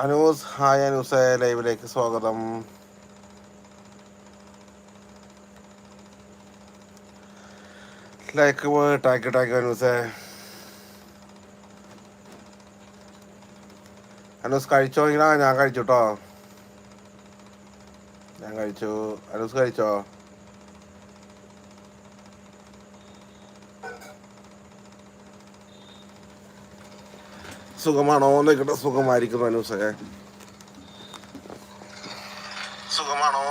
Anu's hi Anoos ലൈവിലേക്ക് സ്വാഗതം. Like ടാക്ക് ടാക്ക് അനൂസ്. അനൂസ് കഴിച്ചോ? ഇങ്ങനെ ഞാൻ കഴിച്ചു കേട്ടോ ഞാൻ കഴിച്ചു. അനൂസ് കഴിച്ചോ? സുഖമാണോ നിൽക്കട്ടെ സുഖമായിരിക്കുന്നു അനൂസേ. സുഖമാണോ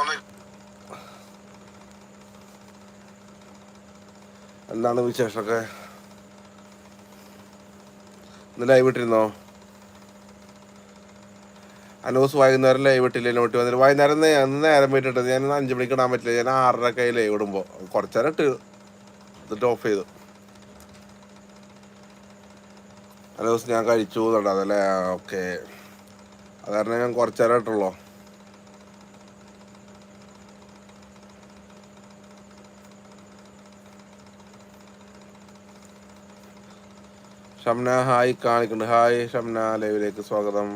എന്താണ് വിശേഷമൊക്കെ? ഇന്ന് ലൈവ് ഇട്ടിരുന്നോ? അനൂസ് വൈകുന്നേരം ലൈവ് ഇട്ടില്ല? നോട്ടി വന്നിട്ട് വൈകുന്നേരം അന്ന് നേരം വീട്ടിട്ടത് ഞാൻ അഞ്ച് മണിക്ക് ഇടാൻ പറ്റില്ല. ഞാൻ ആറര കൈ ലൈവ് ഇടുമ്പോൾ കുറച്ചേരം ഇട്ട് എന്നിട്ട് ഓഫ് ചെയ്തു. അനൂസ് ഞാൻ കഴിച്ചു എന്നുണ്ട് അതല്ലേ ഓക്കെ. അത് കാരണം ഞാൻ കുറച്ച് ഇട്ടുള്ളൂ. ഷംന ഹായ് കാണിക്കുന്നുണ്ട് ഹായ് ഷംന ലൈവിലേക്ക് സ്വാഗതം.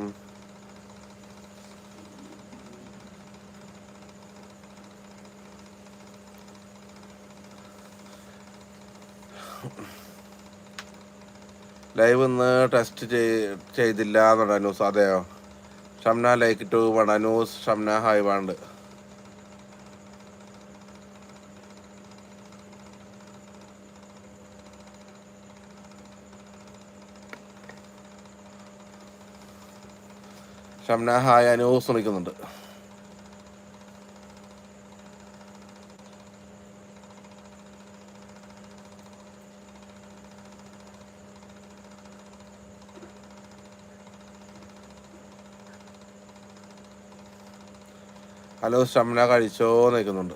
ലൈവ് ഇന്ന് ടെസ്റ്റ് ചെയ്തില്ല എന്നുണ്ട് ന്യൂസ് അതെയോ? Shamna like two one Anoos Shamna hi want Shamna hi Anoos വിളിക്കുന്നുണ്ട്. ഹലോ സ്റ്റമിന കഴിച്ചോ നിൽക്കുന്നുണ്ട്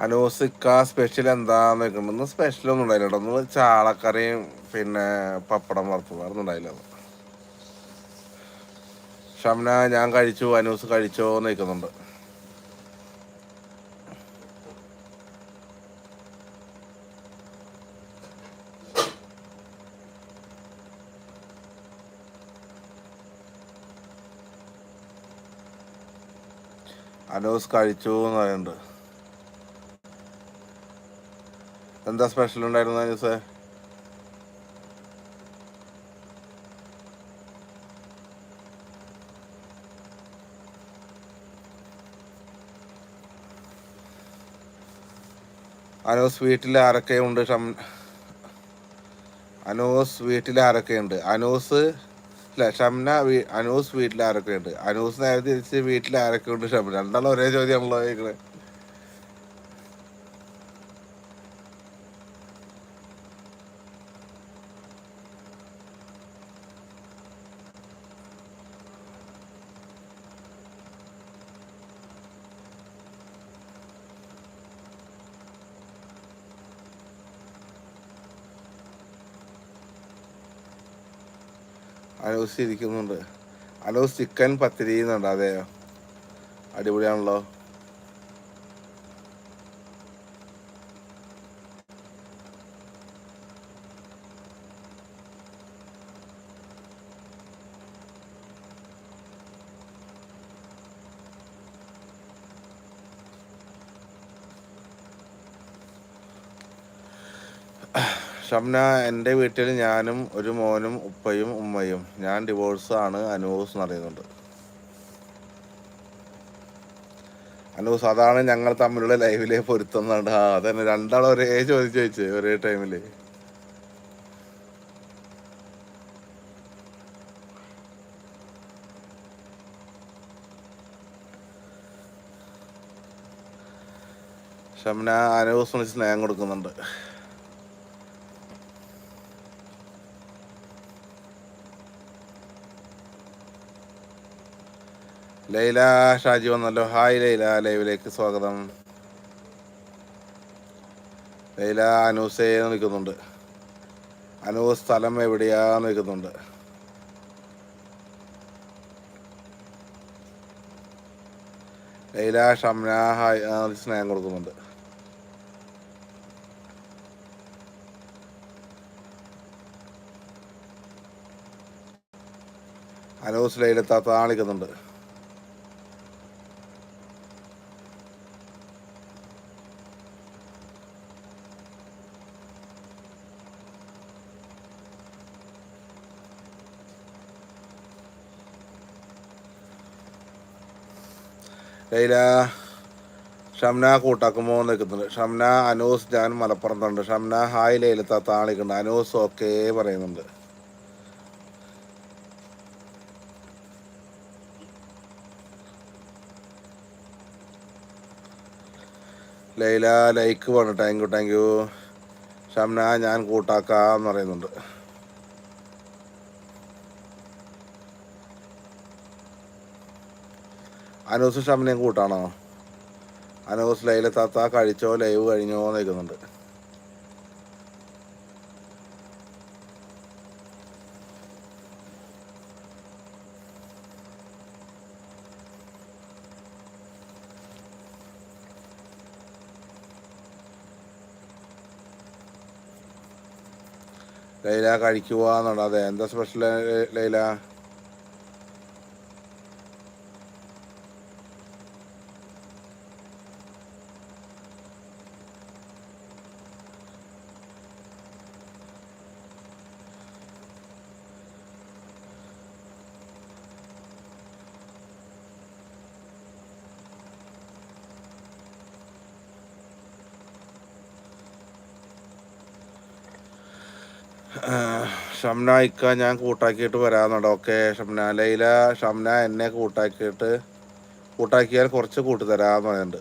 അനൂസിക്ക സ്പെഷ്യൽ എന്താന്ന് വെക്കുമ്പോൾ ഇന്ന് സ്പെഷ്യലൊന്നും ഉണ്ടായില്ല കേട്ടോ. ഒന്ന് ചാളക്കറിയും പിന്നെ പപ്പടം വറുത്തു വേറെ ഉണ്ടായില്ല അത് ഷംന ഞാൻ കഴിച്ചു അനൂസ് കഴിച്ചോ എന്ന് നിൽക്കുന്നുണ്ട് അനൂസ് കഴിച്ചു എന്ന് പറയുന്നുണ്ട്. എന്താ സ്പെഷ്യൽ ഉണ്ടായിരുന്ന അനൂസേ? അനൂസ് വീട്ടിൽ ആരൊക്കെയുണ്ട് ഷം അനൂസ് വീട്ടിൽ ആരൊക്കെയുണ്ട് അനൂസ് ഇല്ല ഷംന അനൂസ് വീട്ടിൽ ആരൊക്കെയുണ്ട് അനൂസ് നേരെ തിരിച്ച് വീട്ടിൽ ആരൊക്കെയുണ്ട് ഷംന? രണ്ടാളും ഒരേ ചോദ്യമാണല്ലോ ചോദിക്കണേ. അനൂസ് ഇരിക്കുന്നുണ്ട്. അനൂസ് ചിക്കൻ പത്തിരി എന്നുണ്ട് അതെയോ? അടിപൊളിയാണല്ലോ. ഷംന എന്റെ വീട്ടിൽ ഞാനും ഒരു മോനും ഉപ്പയും ഉമ്മയും. ഞാൻ ഡിവോഴ്സ് ആണ് അനൂസ് എന്ന് അറിയുന്നുണ്ട് അനൂസ് അതാണ് ഞങ്ങൾ തമ്മിലുള്ള ലൈവിലെ പൊരുത്തം എന്നാണ് ആ അതന്നെ. രണ്ടാളും ഒരേ ചോദിച്ചു ചോദിച്ചു ഒരേ ടൈമിൽ ഷംന അനൂസ് വിളിച്ച് സ്നേഹം കൊടുക്കുന്നുണ്ട്. ലൈല ഷാജി വന്നല്ലോ. ഹായ് ലൈല ലൈവിലേക്ക് സ്വാഗതം. ലൈല അനൂസേ നിൽക്കുന്നുണ്ട് അനൂസ് സ്ഥലം എവിടെയാന്ന് നിൽക്കുന്നുണ്ട് ലൈല ഷംന ഹായ് സ്നേഹം കൊടുക്കുന്നുണ്ട്. അനൂസ് ലൈലത്താത്ത ആളിക്കുന്നുണ്ട് ലൈല ഷംന കൂട്ടാക്കുമോ എന്ന് നിൽക്കുന്നുണ്ട്. ഷംന അനൂസ് ഞാൻ മലപ്പുറത്തുണ്ട്. ഷംന ഹായ് ലൈലത്ത താളിക്കുന്നുണ്ട്. അനൂസ് ഓക്കേ പറയുന്നുണ്ട്. ലൈല ലൈക്ക് പറഞ്ഞു thank you thank you Shamna ഞാൻ കൂട്ടാക്കാന്ന് പറയുന്നുണ്ട്. അനൂസ് ഷമനെയും കൂട്ടാണോ? അനൂസ് ലൈല താത്ത കഴിച്ചോ ലൈവ് കഴിഞ്ഞോ നിൽക്കുന്നുണ്ട് ലൈല കഴിക്കുവാന്നുണ്ട് അതെ. എന്താ സ്പെഷ്യൽ ലൈല? ഷംന ഇക്ക ഞാൻ കൂട്ടാക്കിയിട്ട് വരാമെന്നുണ്ട്. ഓക്കെ ഷംന. ലൈല ഷംന എന്നെ കൂട്ടാക്കിയിട്ട് കൂട്ടാക്കിയാൽ കുറച്ച് കൂട്ടി തരാമെന്ന് പറയുന്നുണ്ട്.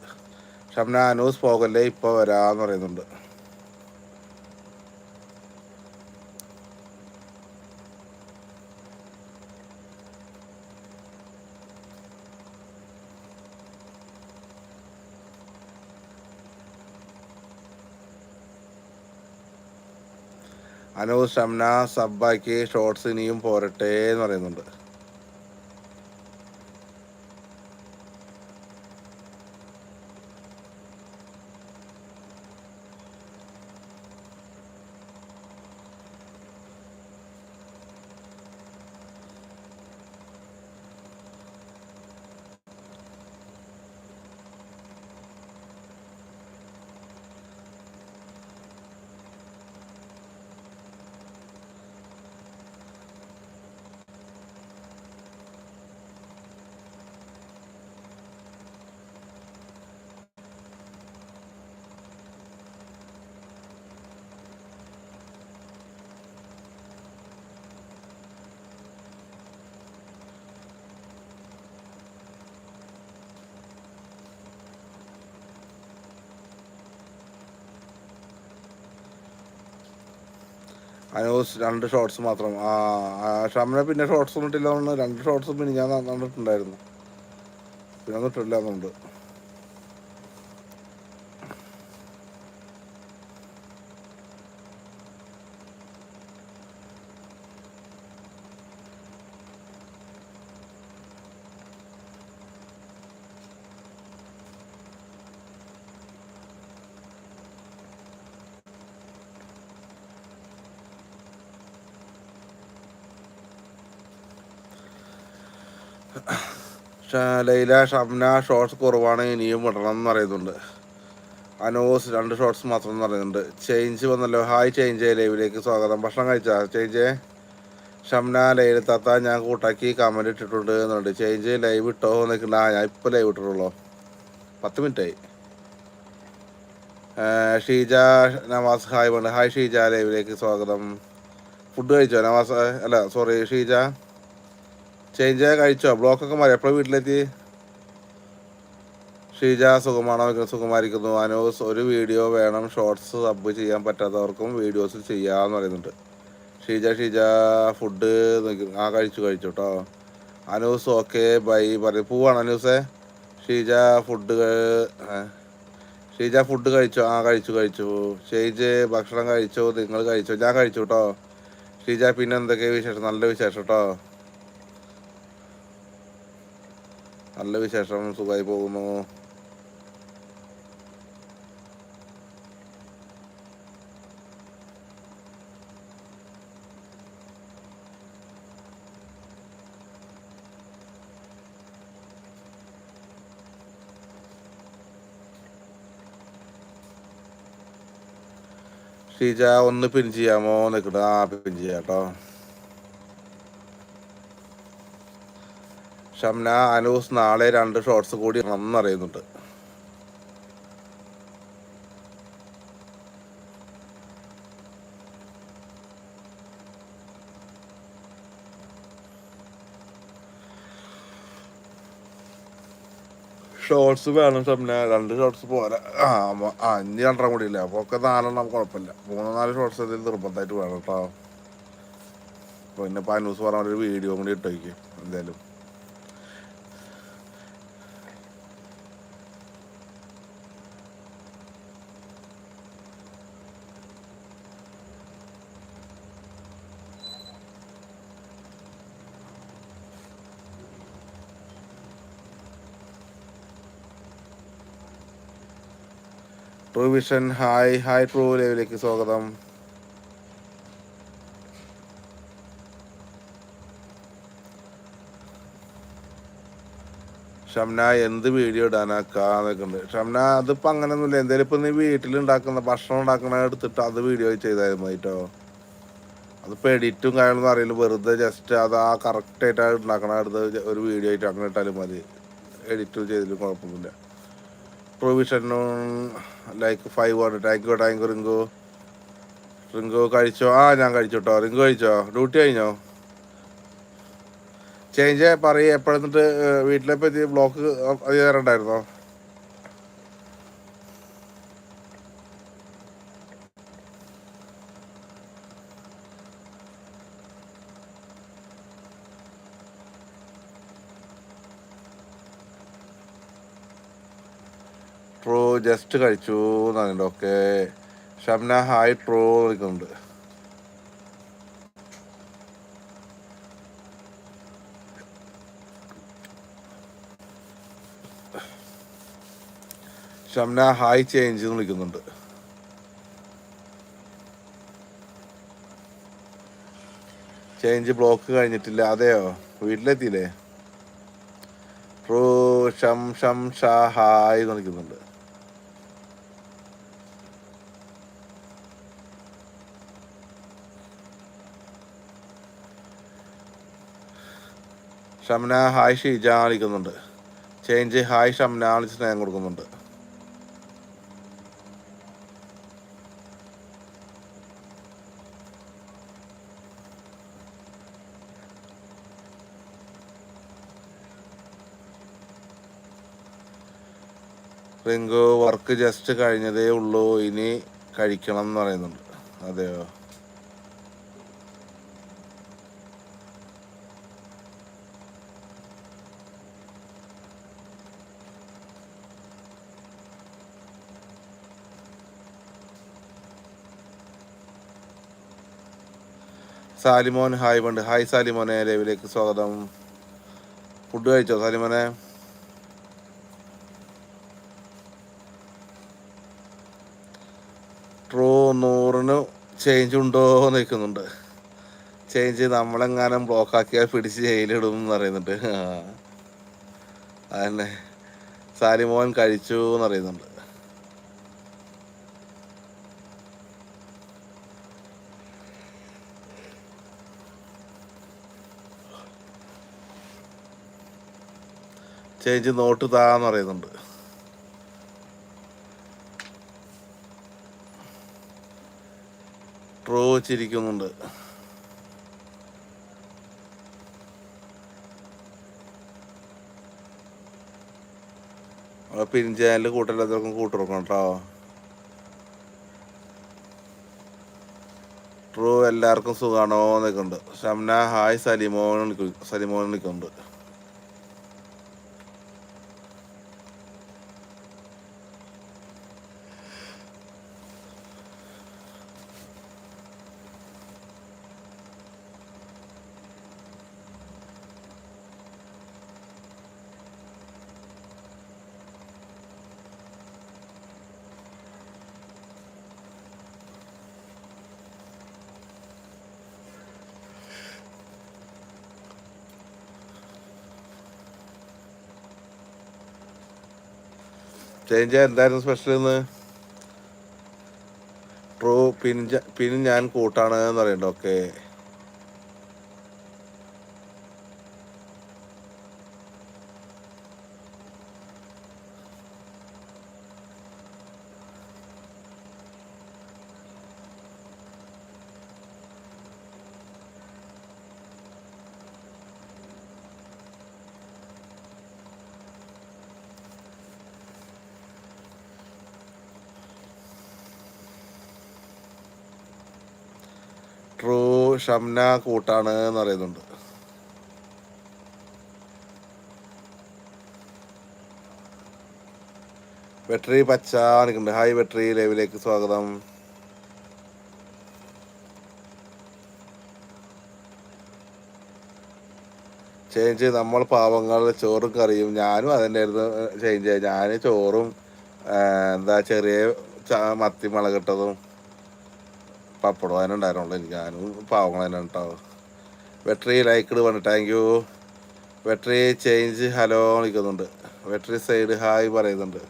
ഷംന അനൂസ് പോകല്ലേ ഇപ്പോൾ വരാമെന്ന് പറയുന്നുണ്ട്. അനൂസ് ഷംന സബ്ബാക്കി ഷോർട്സ് ഇനിയും പോരട്ടെ എന്ന് പറയുന്നുണ്ട്. അനൂസ് രണ്ട് ഷോർട്സ് മാത്രം. ആ ആ, പിന്നെ ഷോർട്സ് ഒന്നും ഇട്ടില്ല രണ്ട് ഷോർട്സ് പിന്നെ ഞാൻ തന്നിട്ടുണ്ടായിരുന്നു പിന്നെ ഒന്നും ഇട്ടില്ല എന്നുണ്ട് ഷ- ലൈല ഷംന ഷോർട്സ് കുറവാണ് ഇനിയും വിടണം എന്ന് പറയുന്നുണ്ട്. അനോസ് രണ്ട് ഷോർട്സ് മാത്രം എന്ന് പറയുന്നുണ്ട്. ചേഞ്ച് വന്നല്ലോ. Hi change. ലൈവിലേക്ക് സ്വാഗതം. ഭക്ഷണം കഴിച്ചാ? ചേഞ്ച്. ഷംന ലൈല താത്ത ഞാൻ കൂട്ടാക്കി കമന്റ് ഇട്ടിട്ടുണ്ട് എന്നുണ്ട്. ചേഞ്ച് ലൈവ് ഇട്ടോ? ആ ഞാൻ ഇപ്പോൾ ലൈവ് ഇട്ടിട്ടുള്ളൂ. പത്ത് മിനിറ്റായി ഷീജ നവാസ് ഹായ് വേണ്ട ഹായ് ഷീജ ലൈവിലേക്ക് സ്വാഗതം. ഫുഡ് കഴിച്ചോ? നവാസ് അല്ല സോറി ഷീജ? ചേഞ്ച് കഴിച്ചോ? ബ്ലോക്കൊക്കെ മാറി. എപ്പോഴും വീട്ടിലെത്തി? ഷീജ സുഖമാണോ? സുഖമായിരിക്കുന്നു. അനൂസ് ഒരു വീഡിയോ വേണം. ഷോർട്സ് സബ് ചെയ്യാൻ പറ്റാത്തവർക്കും വീഡിയോസ് ചെയ്യാന്ന് പറയുന്നുണ്ട്. ഷീജ ഷീജ ഫുഡ് ആ കഴിച്ചു കഴിച്ചു കേട്ടോ അനൂസ് ഓക്കെ ബൈ പറയും പോവാണ് അനൂസേ? ഷീജ ഫുഡ് ഷീജ ഫുഡ് കഴിച്ചു? ആ കഴിച്ചു കഴിച്ചു. ഷീജ് ഭക്ഷണം കഴിച്ചു. നിങ്ങൾ കഴിച്ചു? ഞാൻ കഴിച്ചു കേട്ടോ ഷീജ പിന്നെ വിശേഷം? നല്ല വിശേഷം കേട്ടോ നല്ല വിശേഷം. സുഖമായി പോകുന്നു. ഷീജ ഒന്ന് പിൻ ചെയ്യാമോ? നിൽക്കട്ടെ ആ പിൻ ചെയ്യാം ഷംന അനൂസ് നാളെ രണ്ട് ഷോർട്സ് കൂടി നന്നറിയുന്നുണ്ട് ഷോർട്സ് വേണം ഷംന രണ്ട് ഷോർട്സ് പോരാ. ആ ആ രണ്ടെണ്ണം കൂടി ഇല്ല? അപ്പോൾ ഒക്കെ നാലെണ്ണം കുഴപ്പമില്ല. മൂന്ന് നാല് ഷോർട്സ് ഇതിൽ നിർബന്ധമായിട്ട് വേണം കേട്ടോ. പിന്നെ ഇപ്പം അനൂസ് പറഞ്ഞ ഒരു വീഡിയോ കൂടി ഇട്ടേക്ക് എന്തായാലും. ട്രൂ ഹായ് ഹായ് ട്രൂ ലൈവിലേക്ക് സ്വാഗതം. ഷംന എന്ത് വീഡിയോ ഇടാനാക്കാന്നൊക്കെയുണ്ട് ഷംന അതിപ്പോൾ അങ്ങനെയൊന്നുമില്ല എന്തായാലും ഇപ്പം നീ വീട്ടിൽ ഉണ്ടാക്കുന്ന ഭക്ഷണം ഉണ്ടാക്കണ എടുത്തിട്ട് അത് വീഡിയോ ചെയ്തായിരുന്നു കേട്ടോ. അതിപ്പോൾ എഡിറ്റും കാര്യങ്ങളൊന്നും അറിയില്ല. വെറുതെ ജസ്റ്റ് അത് ആ കറക്റ്റായിട്ട് ഉണ്ടാക്കണ എടുത്ത് ഒരു വീഡിയോ ആയിട്ട് അങ്ങനെ ഇട്ടാലും മതി. എഡിറ്റും ചെയ്തിട്ട് കുഴപ്പമൊന്നുമില്ല. പ്രൊവിഷനും ലൈക്ക് ഫൈവ് ആണ് ടാങ്കോ ടാങ്കോ റിങ്കു റിങ്കു കഴിച്ചോ? ആ ഞാൻ കഴിച്ചു കേട്ടോ റിങ്കു കഴിച്ചോ? ഡ്യൂട്ടി കഴിഞ്ഞോ? ചേഞ്ച് പറയേ. എപ്പോഴെന്നിട്ട് വീട്ടിലെ പറ്റി ബ്ലോക്ക് അത് തരണ്ടായിരുന്നോ ട്രൂ ജസ്റ്റ് കഴിച്ചു എന്നുണ്ട് ഓക്കെ ഷംന ഹായ് ട്രൂ വിളിക്കുന്നുണ്ട്. ഷംന ഹായ് ചേഞ്ച് എന്ന് വിളിക്കുന്നുണ്ട്. ചേഞ്ച് ബ്ലോക്ക് കഴിഞ്ഞിട്ടില്ല. അതെയോ? വീട്ടിലെത്തിയില്ലേ? ട്രൂ ഷം ഷം ഷാ ഹായ് എന്ന് വിളിക്കുന്നുണ്ട്. ഷംന ഹായ് ഷീജ വിളിക്കുന്നുണ്ട് ചേഞ്ച് ഹായ് ഷംന വിളിച്ച് സ്നേഹം കൊടുക്കുന്നുണ്ട്. റിങ്കു വർക്ക് ജസ്റ്റ് കഴിഞ്ഞതേ ഉള്ളൂ ഇനി കഴിക്കണം എന്ന് പറയുന്നുണ്ട്. അതെയോ? സാലിമോൻ ഹായ് പണ്ട്. ഹായ് സാലിമോനെ ലൈവിലേക്ക് സ്വാഗതം. ഫുഡ് കഴിച്ചോ സാലിമോനെ? ട്രൂ നൂറിന് ചേഞ്ച് ഉണ്ടോ എന്ന് നിൽക്കുന്നുണ്ട് ചേഞ്ച് നമ്മളെങ്ങാനും ബ്ലോക്ക് ആക്കിയാൽ പിടിച്ച് ജയിലിടും എന്ന് പറയുന്നുണ്ട്. അതന്നെ. സാലിമോൻ കഴിച്ചു എന്ന് പറയുന്നുണ്ട്. ചേഞ്ച് നോട്ട് താന്ന് പറയുന്നുണ്ട്. ട്രോ ചിരിക്കുന്നുണ്ട് നമ്മളെ പിരിഞ്ചാനൽ കൂട്ടല്ലാത്തവർക്കും കൂട്ടുറക്കണം കേട്ടോ ട്രൂ എല്ലാവർക്കും സുഖാണോ നിൽക്കുന്നുണ്ട് ഷംന ഹായ് സലിമോൻ നിൽക്കും സലിമോൻ വിളിക്കുന്നുണ്ട്. ചേഞ്ച് എന്തായിരുന്നു സ്പെഷ്യൽ ഇന്ന്? ട്രൂ പിൻ പിൻ ഞാൻ കൂട്ടാണ് എന്ന് പറയുന്നുണ്ട്. ഓക്കെ ട്രൂ ഷംന കൂട്ടാണ് എന്ന് പറയുന്നുണ്ട്. വെട്രി പച്ച നിൽക്കുന്നുണ്ട് ഹായ് ബാറ്ററി ലൈവിലേക്ക് സ്വാഗതം. ചേഞ്ച് നമ്മൾ പാവങ്ങൾ ചോറും കറിയും ഞാനും അതന്നെയായിരുന്നു ചേഞ്ച് ഞാൻ ചോറും എന്താ ചെറിയ മത്തി മുളകിട്ടതും. പപ്പടം തന്നെ ഉണ്ടായിരുന്നുള്ളൂ എനിക്ക്. ഞാനും പാവങ്ങൾ തന്നെ കേട്ടോ ലൈക്ക് ലൈക്കിട് പറഞ്ഞു thank you Vettari change hello വിളിക്കുന്നുണ്ട്. വെട്ടറി സൈഡ് ഹായ് പറയുന്നുണ്ട്.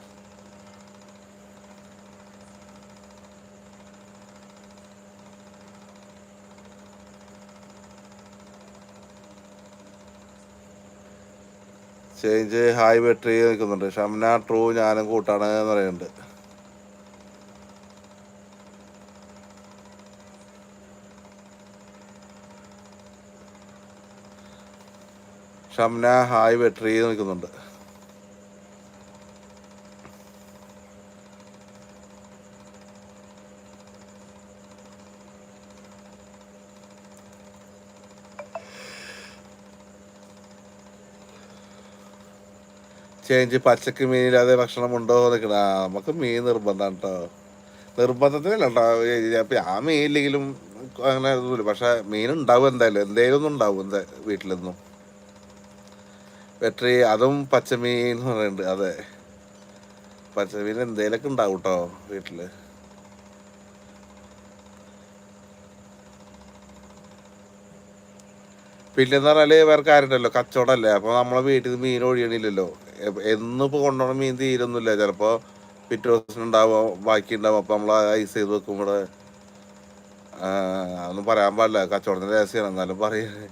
ചേഞ്ച് ഹായ് ബാറ്ററി നിൽക്കുന്നുണ്ട് ഷംന ട്രൂ ഞാനും കൂട്ടാണ് എന്ന് പറയുന്നുണ്ട്. ഷംന ഹായ് വെട്രി നിൽക്കുന്നുണ്ട്. ചേഞ്ച് പച്ചക്ക് മീനില്ലാതെ ഭക്ഷണം ഉണ്ടോ നിൽക്കണ നമുക്ക് മീൻ നിർബന്ധമാണ് കേട്ടോ നിർബന്ധത്തിനല്ല കേട്ടോ ആ മീൻ ഇല്ലെങ്കിലും അങ്ങനെ ഇതൊന്നുമില്ല. പക്ഷേ മീൻ ഉണ്ടാവും എന്തായാലും എന്തേലും ഒന്നും ഉണ്ടാവും എന്താ വീട്ടിലൊന്നും. വെട്രി അതും പച്ചമീൻ എന്ന് പറയുന്നുണ്ട്. അതെ. പച്ചമീൻ എന്തേലൊക്കെ ഉണ്ടാവും കേട്ടോ വീട്ടിൽ. പിന്നെന്ന് പറഞ്ഞാൽ വേറെ കാര്യമുണ്ടല്ലോ കച്ചവടമല്ലേ? അപ്പൊ നമ്മളെ വീട്ടിൽ നിന്ന് മീൻ ഒഴിയണില്ലല്ലോ. എന്നും ഇപ്പൊ കൊണ്ടുപോകണ മീൻ തീരൊന്നുമില്ല. ചിലപ്പോ പിറ്റേ ദിവസം ഉണ്ടാവും ബാക്കി ഉണ്ടാവും. അപ്പൊ നമ്മൾ ഐസ് ചെയ്ത് വെക്കുമ്പോൾ അതൊന്നും പറയാൻ പാടില്ല. കച്ചവടത്തിന്റെ രഹസ്യമാണ് എന്നാലും പറയുന്നത്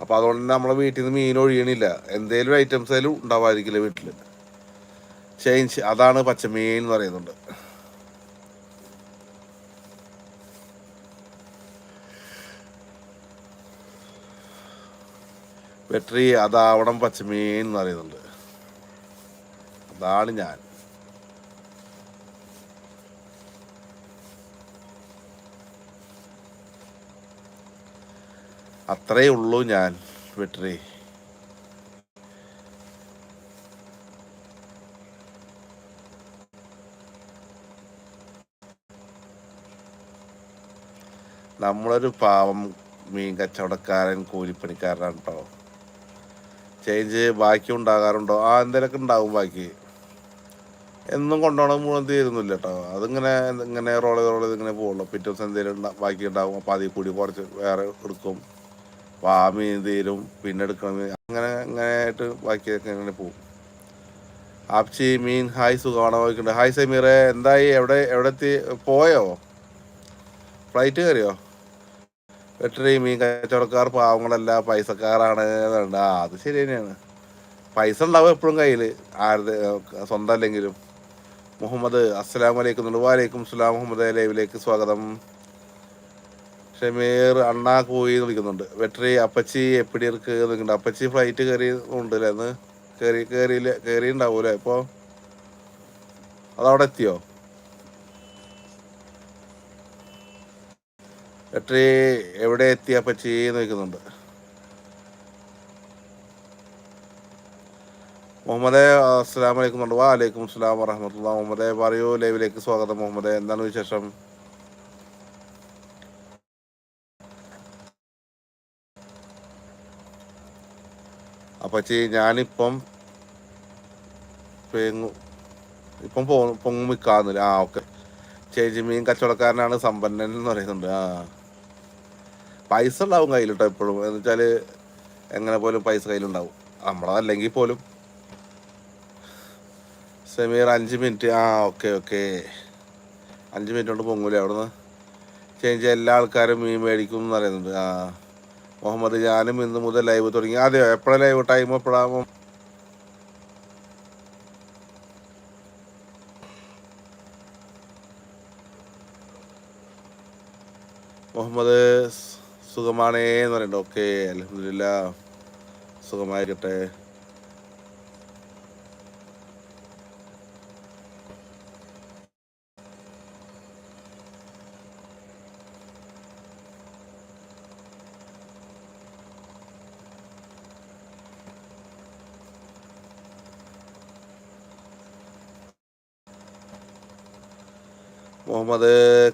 അപ്പൊ അതുകൊണ്ട് തന്നെ നമ്മളെ വീട്ടിൽ നിന്ന് മീൻ ഒഴിയണില്ല. എന്തേലും ഐറ്റംസ് ആയാലും ഉണ്ടാവാതിരിക്കില്ല വീട്ടിൽ ചേഞ്ച് അതാണ് പച്ചമീൻ എന്ന് പറയുന്നുണ്ട്. വെട്രി അതാവണം പച്ചമീൻ എന്ന് പറയുന്നുണ്ട്. അതാണ് ഞാൻ. അത്രേ ഉള്ളൂ ഞാൻ വെട്രി. നമ്മളൊരു പാവം മീൻ കച്ചവടക്കാരൻ കൂലിപ്പണിക്കാരനാണ് കേട്ടോ ചേഞ്ച് ബാക്കി ഉണ്ടാകാറുണ്ടോ? ആ എന്തെങ്കിലുമൊക്കെ ഉണ്ടാവും ബാക്കി. എന്നും കൊണ്ടുപോകണം മുഴുവൻ തീരുന്നില്ല കേട്ടോ അതിങ്ങനെ ഇങ്ങനെ റോൾ ചെയ്ത് ഇങ്ങനെ പോകുള്ളൂ പിറ്റേ ദിവസം എന്തെങ്കിലും ബാക്കി ഉണ്ടാവും. അപ്പോൾ അതിൽ കൂടി കുറച്ച് വേറെ എടുക്കും. അപ്പോൾ ആ മീൻ തീരും പിന്നെ എടുക്കണം. അങ്ങനെ അങ്ങനെ ആയിട്ട് ബാക്കിയൊക്കെ ഇങ്ങനെ പോകും. ആപ്ചി മീൻ ഹായ് സുഖമാണോ നോക്കിണ്ട് ഹായ് സമീറെ എന്തായി? എവിടെ എവിടെ എത്തി പോയോ? ഫ്ലൈറ്റ് കയറിയോ? വെട്ടറി മീൻ കച്ചവടക്കാർ പാവങ്ങളല്ല പൈസക്കാരാണ് എന്നുണ്ട്. ആ അത് ശരി തന്നെയാണ്. പൈസ ഉണ്ടാവും എപ്പോഴും കയ്യിൽ. ആരുടെ സ്വന്തം അല്ലെങ്കിലും. മുഹമ്മദ് അസ്സലാമലൈക്കും വാലൈക്കും സ്ലാം മുഹമ്മദ് ലൈവിലേക്ക് സ്വാഗതം. ഷമീർ അണ്ണാ കോയി എന്ന് വിളിക്കുന്നുണ്ട്. വെട്ടറി അപ്പച്ചി എപ്പിടി ഇറക്ക് നിൽക്കുന്നുണ്ട് അപ്പച്ചി ഫ്ലൈറ്റ് കയറി ഉണ്ടല്ലേ അന്ന്? കയറി കയറിയില്ല കയറി ഉണ്ടാവൂല ഇപ്പോൾ അതവിടെ എത്തിയോ? വെട്ടറി എവിടെ എത്തി അപ്പച്ചി? എന്ന് വിളിക്കുന്നുണ്ട്. മുഹമ്മദെ അസ്സാം വലൈക്കും വാ അലൈക്കും അസ്സാം വറഹമത്തുള്ള മുഹമ്മദെ പറയൂ ലൈവിലേക്ക് സ്വാഗതം. മുഹമ്മദെ എന്താണ് വിശേഷം? അപ്പച്ചി ഞാനിപ്പം പെങ്ങു ഇപ്പം പോ പൊങ്ങു വിൽക്കാന്നില്ല ആ ഓക്കെ. ചേച്ചി മീൻ കച്ചവടക്കാരനാണ് സമ്പന്നൻ എന്ന് പറയുന്നുണ്ട്. ആ. പൈസ ഉണ്ടാവും കയ്യിൽ കേട്ടോ എപ്പോഴും. എന്ന് വെച്ചാൽ എങ്ങനെ പോലും പൈസ കയ്യിലുണ്ടാവും. നമ്മളതല്ലെങ്കിൽ പോലും. സെമീർ അഞ്ച് മിനിറ്റ്. ആ ഓക്കെ ഓക്കെ. അഞ്ച് മിനിറ്റ് കൊണ്ട് പൊങ്ങൂലേ അവിടുന്ന്? ചേഞ്ച് എല്ലാ ആൾക്കാരും മീൻ മേടിക്കും എന്ന് പറയുന്നുണ്ട്. ആ. മുഹമ്മദ് ഞാനും ഇന്ന് മുതൽ ലൈവ് തുടങ്ങി. അതെയോ? എപ്പോഴാണ് ലൈവ്? ടൈം എപ്പോഴാകും മുഹമ്മദ് സുഖമാണേ എന്ന് പറയുന്നുണ്ട്. ഓക്കെ അലഹമില്ല സുഖമായിരിക്കട്ടെ. മുഹമ്മദ്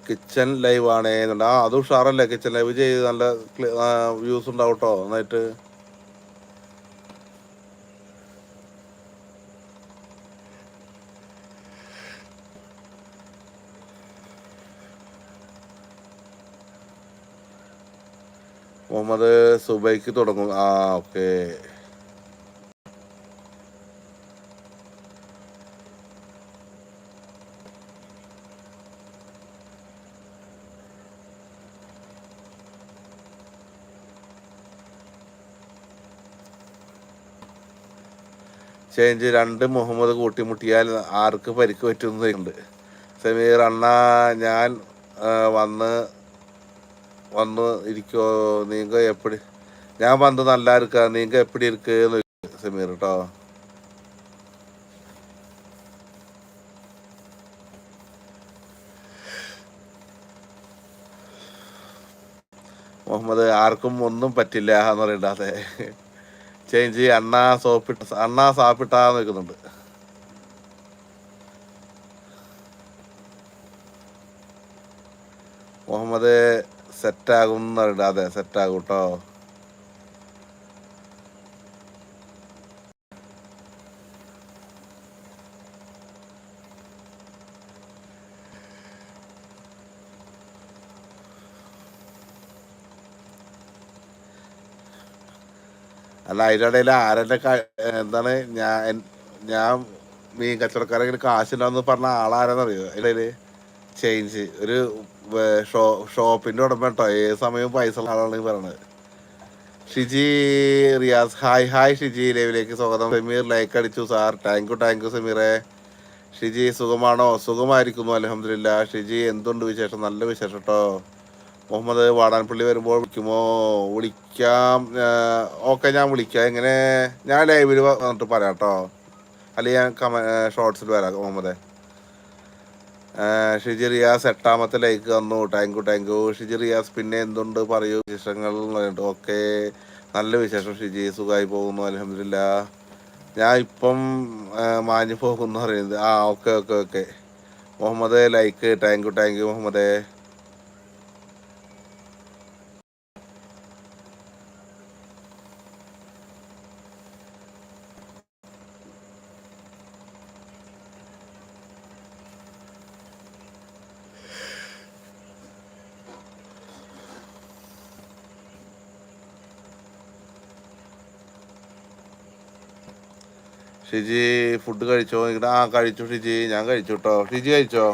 കിച്ചൺ ലൈവ് ആണ്. എന്നുണ്ട് ആ അത് ഉഷാറല്ലേ? കിച്ചൺ ലൈവ് ചെയ്ത് നല്ല വ്യൂസ് ഉണ്ടാവും കേട്ടോ നന്നായിട്ട്. മുഹമ്മദ് സുബൈക്ക് തുടങ്ങും. ആ ഓക്കെ. ചേഞ്ച് രണ്ട് മുഹമ്മദ് കൂട്ടിമുട്ടിയാൽ ആർക്ക് പരിക്ക് പറ്റുന്നുണ്ട് സമീർ അണ്ണ ഞാൻ വന്ന് വന്ന് ഇരിക്കോ നീങ്ക എപ്പടി? ഞാൻ വന്ന് നല്ല ഇരിക്ക നീങ്ക എപ്പടി ഇരിക്കുന്നു സമീർ കേട്ടോ മുഹമ്മദ് ആർക്കും ഒന്നും പറ്റില്ല എന്ന് പറയണ്ട ചേഞ്ച് അണ്ണാ സോപ്പിട്ട അണ്ണ സാപ്പിട്ട നിൽക്കുന്നുണ്ട് മുഹമ്മദ് സെറ്റാകും എന്ന് അതെ സെറ്റാകും കേട്ടോ അല്ല അതിന്റെ ഇടയിൽ ആരെന്റെ എന്താണ് ഞാൻ ഞാൻ മീൻ കച്ചവടക്കാരെങ്കിലും കാശില്ലാന്ന് പറഞ്ഞ ആളാരെന്നറിയോ? അതിന്റെ ചേഞ്ച് ഒരു ഷോ ഷോപ്പിന്റെ ഉടമ കേട്ടോ. ഏത് സമയവും പൈസ ഉള്ള ആളാണ് പറയുന്നത് Shiji Riyas. Hi hi Shiji. ലൈവിലേക്ക് സ്വാഗതം. സമീർ ലൈക്ക് അടിച്ചു. Sir thank you thank you സെമീറെ. Shiji സുഖമാണോ? സുഖമായിരിക്കുന്നു അലഹമില്ല ഷിജി എന്തുണ്ട് വിശേഷം? നല്ല വിശേഷം കേട്ടോ മുഹമ്മദ് വാടാൻപള്ളി വരുമ്പോൾ വിളിക്കുമോ? വിളിക്കാം. ഓക്കെ ഞാൻ വിളിക്കാം. എങ്ങനെ? ഞാൻ ലൈവിൽ വന്നിട്ട് പറയാം കേട്ടോ അല്ലെങ്കിൽ ഞാൻ കമ ഷോർട്സിൽ വരാം മുഹമ്മദ്. ഷിജി റിയാസ് എട്ടാമത്തെ ലൈക്ക് വന്നു thank you thank you Shiji Riyas പിന്നെ എന്തുണ്ട്? പറയൂ. വിശേഷങ്ങൾ ഓക്കെ. നല്ല വിശേഷം ഷിജി. സുഖമായി പോകുന്നു. അലഹമില്ല ഞാൻ ഇപ്പം മാഞ്ഞു പോകുന്നു പറയുന്നത്. ആ okay okay okay. Muhammad like thank you thank you മുഹമ്മദേ. Shiji food കഴിച്ചോ? നിങ്ങളുടെ ആ കഴിച്ചു ഷിജി. ഞാൻ കഴിച്ചു കേട്ടോ ഷിജി കഴിച്ചോ?